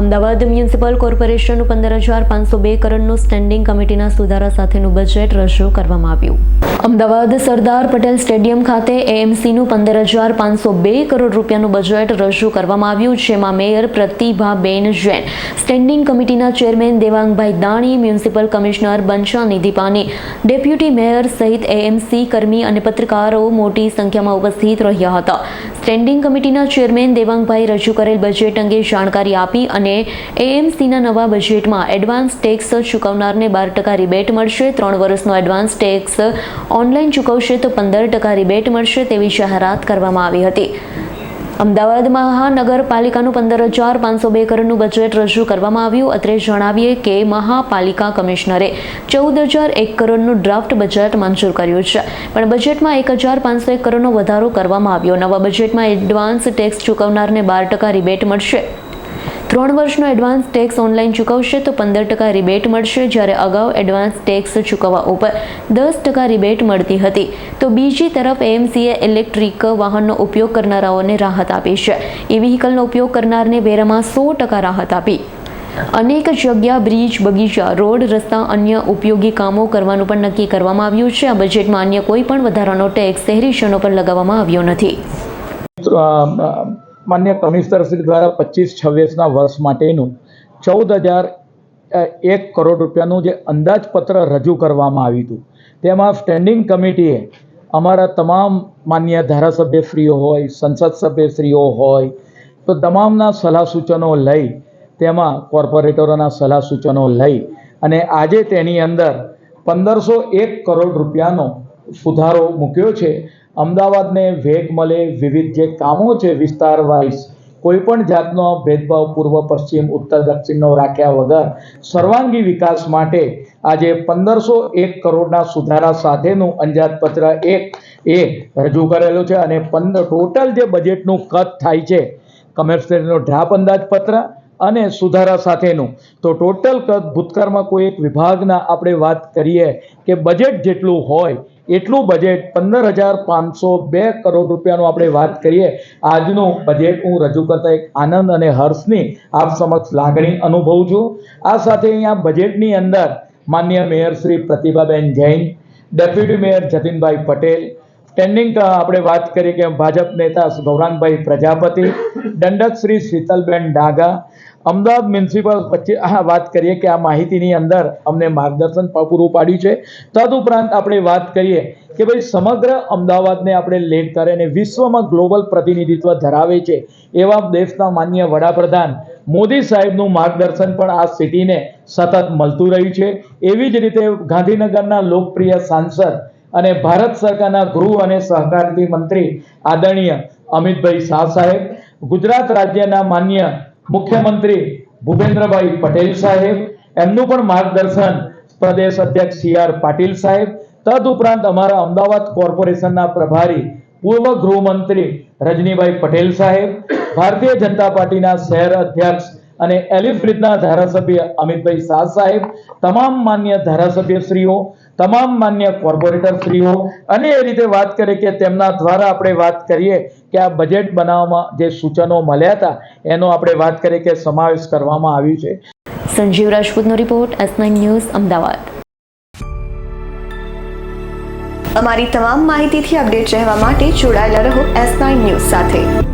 Ahmedabad municipal કોર્પોરેશનનું પંદર હજાર પાંચસો બે કરોડનું સ્ટેન્ડિંગ કમિટીના સુધારા સાથેનું બજેટ રજૂ કરવામાં આવ્યું. અમદાવાદ સરદાર પટેલ સ્ટેડિયમ ખાતે એએમસીનું પંદર હજાર પાંચસો બે કરોડ રૂપિયાનું બજેટ રજૂ કરવામાં આવ્યું, જેમાં મેયર પ્રતિભાબેન જૈન સ્ટેન્ડિંગ કમિટીના chairman Devangbhai Dani, municipal commissioner Banchhanidhi Pani deputy mayor સહિત એએમસી કર્મી અને પત્રકારો મોટી સંખ્યામાં ઉપસ્થિત રહ્યા હતા. સ્ટેન્ડિંગ કમિટીના ચેરમેન દેવાંગભાઈ રજૂ કરેલ બજેટ અંગે જાણકારી આપી અને એએમસીના નવા બજેટમાં એડવાન્સ ટેક્સ ચૂકવનારને બાર ટકા રિબેટ મળશે, ત્રણ વર્ષનો એડવાન્સ ટેક્સ ઓનલાઈન ચૂકવશે તો પંદર ટકા રિબેટ મળશે તેવી જાહેરાત કરવામાં આવી હતી. અમદાવાદ મહાનગરપાલિકાનું પંદર હજાર પાંચસો બે કરોડનું બજેટ રજૂ કરવામાં આવ્યું. અત્રે જણાવીએ કે મહાપાલિકા કમિશનરે ચૌદ હજાર એક કરોડનું ડ્રાફ્ટ બજેટ મંજૂર કર્યું છે. પણ બજેટમાં એક હજાર પાંચસો એક કરોડનો વધારો કરવામાં આવ્યો. નવા બજેટમાં એડવાન્સ ટેક્સ ચૂકવનારને બાર ટકા રિબેટ મળશે. ત્રણ વર્ષનો એડવાન્સ ટેક્સ ઓનલાઈન ચૂકવશે તો પંદર ટકા રિબેટ મળશે. જ્યારે અગાઉ એડવાન્સ ટેક્સ ચૂકવવા ઉપર દસ ટકા રિબેટ મળતી હતી. તો બીજી તરફ એએમસીએ ઇલેક્ટ્રિક વાહનનો ઉપયોગ કરનારાઓને રાહત આપી છે. ઈ વ્હીકલનો ઉપયોગ કરનારને વેરામાં સો ટકા રાહત આપી. અનેક જગ્યા બ્રિજ બગીચા, રોડ, રસ્તા, અન્ય ઉપયોગી કામો કરવાનું પણ નક્કી કરવામાં આવ્યું છે. આ બજેટમાં અન્ય કોઈ પણ વધારાનો ટેક્સ શહેરીજનો પર લગાવવામાં આવ્યો નથી. માન્ય કમિશનર શ્રી દ્વારા પચીસ છવ્વીસના વર્ષ માટેનું ચૌદ હજાર એક કરોડ રૂપિયાનું જે અંદાજપત્ર રજૂ કરવામાં આવ્યું હતું. તેમાં સ્ટેન્ડિંગ કમિટીએ અમારા તમામ માન્ય ધારાસભ્યશ્રીઓ હોય, સંસદ સભ્યશ્રીઓ હોય, તો તમામના સલાહ સૂચનો લઈ, તેમાં કોર્પોરેટરોના સલાહ સૂચનો લઈ અને આજે તેની અંદર પંદરસો એક કરોડ રૂપિયાનો સુધારો મૂક્યો છે. અમદાવાદને વેગ મળે વિવિધ જે કામો છે વિસ્તાર વાઇઝ, કોઈ પણ જાતનો ભેદભાવ પૂર્વ, પશ્ચિમ, ઉત્તર, દક્ષિણનો રાખ્યા વગર સર્વાંગી વિકાસ માટે આજે પંદરસો એક કરોડના સુધારા સાથેનું અંદાજપત્ર એક એ રજૂ કરેલું છે અને પંદર ટોટલ જે બજેટનું કદ થાય છે, કમર્શિયલનો ઢાપ અંદાજપત્ર અને સુધારા સાથેનું. તો ટોટલ કદ ભૂતકાળમાં કોઈ એક વિભાગના આપણે વાત કરીએ કે બજેટ જેટલું હોય એટલું બજેટ પંદર હજાર પાંચસો બે કરોડ રૂપિયાનું આપણે વાત કરીએ, આજનું બજેટ હું રજૂ કરતા એક આનંદ અને હર્ષની આપ સમક્ષ લાગણી અનુભવું છું. આ સાથે અહીંયા બજેટની અંદર માન્ય mayor Shri Pratibhaben Jain deputy mayor Jatinbhai Patel standing આપણે વાત કરીએ કે ભાજપ નેતા ગૌરાંગભાઈ પ્રજાપતિ, દંડક શ્રી શીતલબેન ડાગા અમદાવાદ મ્યુનિસિપલ વચ્ચે આ વાત કરીએ કે આ માહિતીની અંદર અમને માર્ગદર્શન પૂરું પાડ્યું છે. તદુપરાંત આપણે વાત કરીએ કે ભાઈ સમગ્ર અમદાવાદને આપણે લેડ કરે અને વિશ્વમાં ગ્લોબલ પ્રતિનિધિત્વ ધરાવે છે એવા દેશના માન્ય વડાપ્રધાન મોદી સાહેબનું માર્ગદર્શન પણ આ સિટીને સતત મળતું રહ્યું છે. એવી જ રીતે ગાંધીનગરના લોકપ્રિય સાંસદ અને ભારત સરકારના ગૃહ અને સહકારથી મંત્રી આદરણીય અમિતભાઈ શાહ સાહેબ, ગુજરાત રાજ્યના માન્ય મુખ્યમંત્રી ભૂપેન્દ્રભાઈ પટેલ સાહેબ, એમનું પણ માર્ગદર્શન પ્રદેશ અધ્યક્ષ સી આર પાટીલ સાહેબ, તદુપરાંત અમારા અમદાવાદ કોર્પોરેશનના પ્રભારી પૂર્વ ગૃહમંત્રી રજનીભાઈ પટેલ સાહેબ, ભારતીય જનતા પાર્ટીના શહેર અધ્યક્ષ અને એલિફબ્રિજના ધારાસભ્ય અમિતભાઈ શાહ સાહેબ, તમામ માન્ય ધારાસભ્યશ્રીઓ તમામ માન્ય કોર્પોરેટરશ્રીઓ અને એ રીતે વાત કરીએ કે તેમના દ્વારા આપણે વાત કરીએ કે આ બજેટ બનાવવામાં જે સૂચનો મળ્યા હતા, એનો આપણે વાત કરીએ કે સમાવેશ કરવામાં આવ્યું છે. સંજીવ રાજપૂતનો રિપોર્ટ એસ ન્યૂઝ અમદાવાદ. અમારી તમામ માહિતીથી અપડેટ રહેવા માટે જોડાયેલા રહો એસ ન્યૂઝ સાથે.